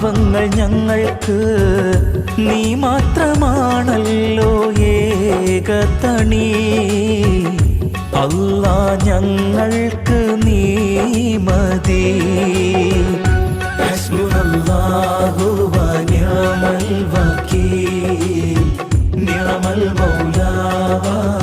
പാവങ്ങൾ ഞങ്ങൾക്ക് നീ മാത്രമാണല്ലോ ഏകതണി. അല്ല ഞങ്ങൾക്ക് നീ മതി. ഞാമൽ വക്കീ ഞാമൽ നിയമൽ മൗലാവാ.